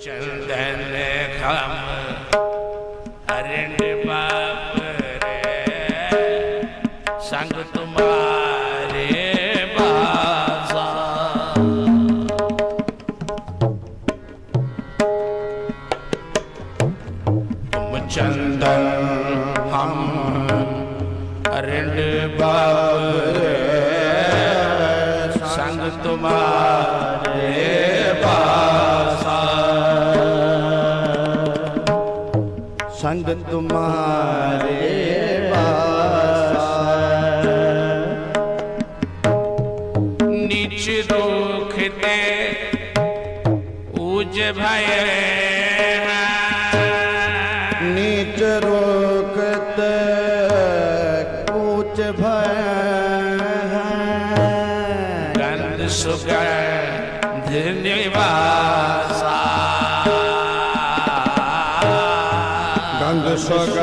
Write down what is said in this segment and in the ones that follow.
ਚੰਦਨ ਖਮ ਹਰਿਣ ਬਾਪ ਰੇ। ਸੰਗ ਤੁਮਾਰੇ ਚੰਦਨ ਹਮ ਰਿੰਡ ਬਾ ਸੰਗ ਤੁਮਾਰੇ ਬਾਸ ਨੀਚ ਦੁਖ ਤੇ ਉਜ ਨੀਚ ਰੋ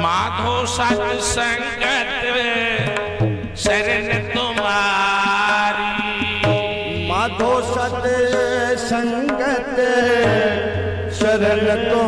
ਮਾਧੋ ਸਤ ਸੰਗਤ ਸਰਨ ਤੁਮਾਰੀ। ਮਾਧੋ ਸਤ ਸੰਗਤ ਸਰਨ ਤੁਮਾਰੀ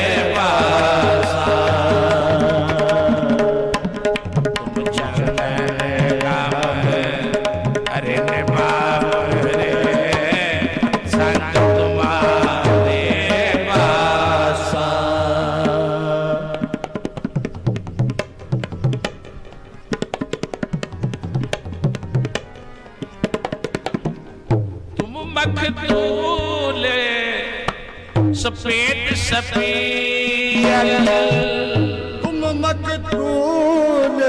سفيل هم مقتول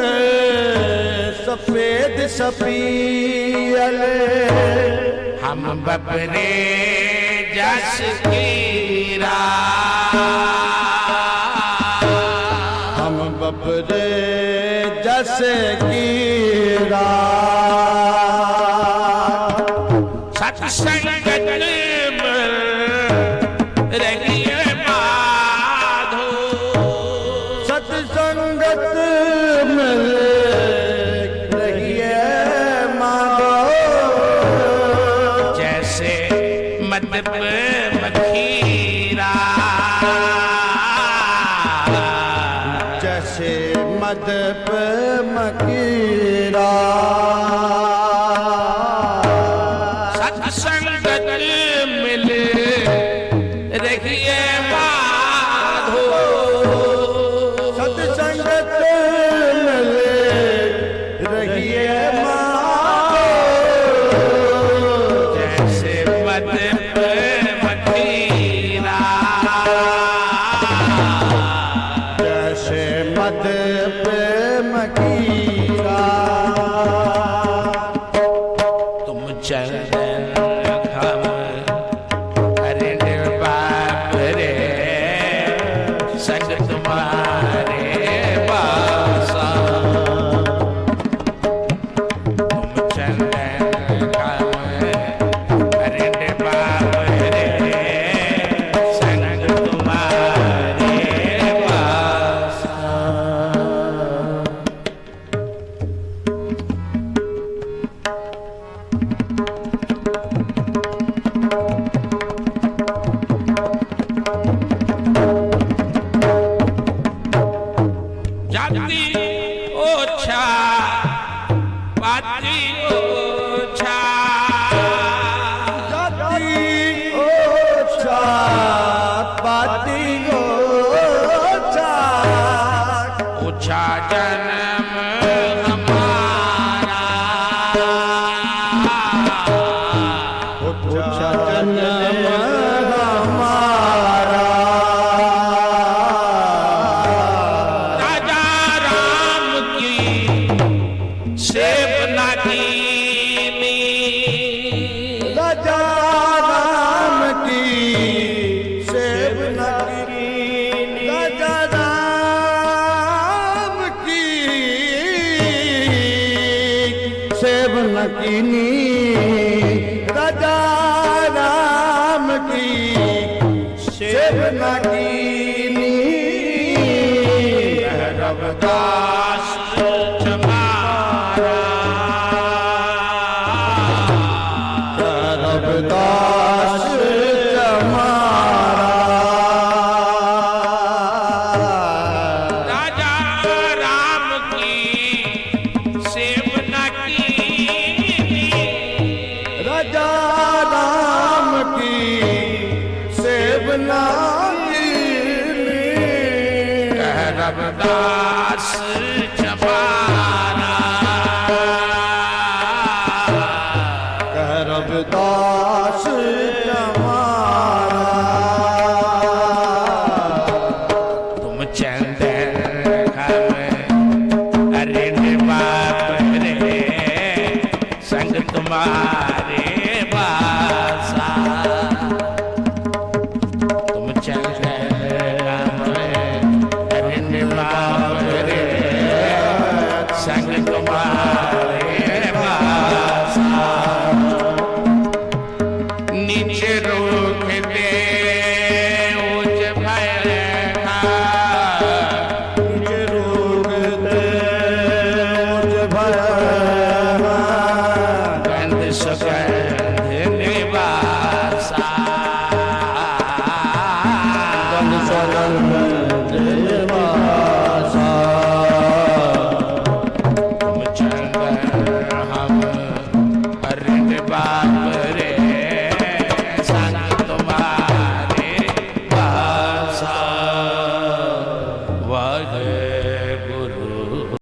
سفيد سفيل ہم ببرے جس کی راہ ہم ببرے جس کی راہ ستسنگ ਸੰਗਤ ਮਿਲ ਰਹੀ ਹੈ ਮਾਂ ਜੈਸੇ ਜੈਸੇ ਮਦਬ ਮਖੀਰਾ। पुछन me. 那个打湿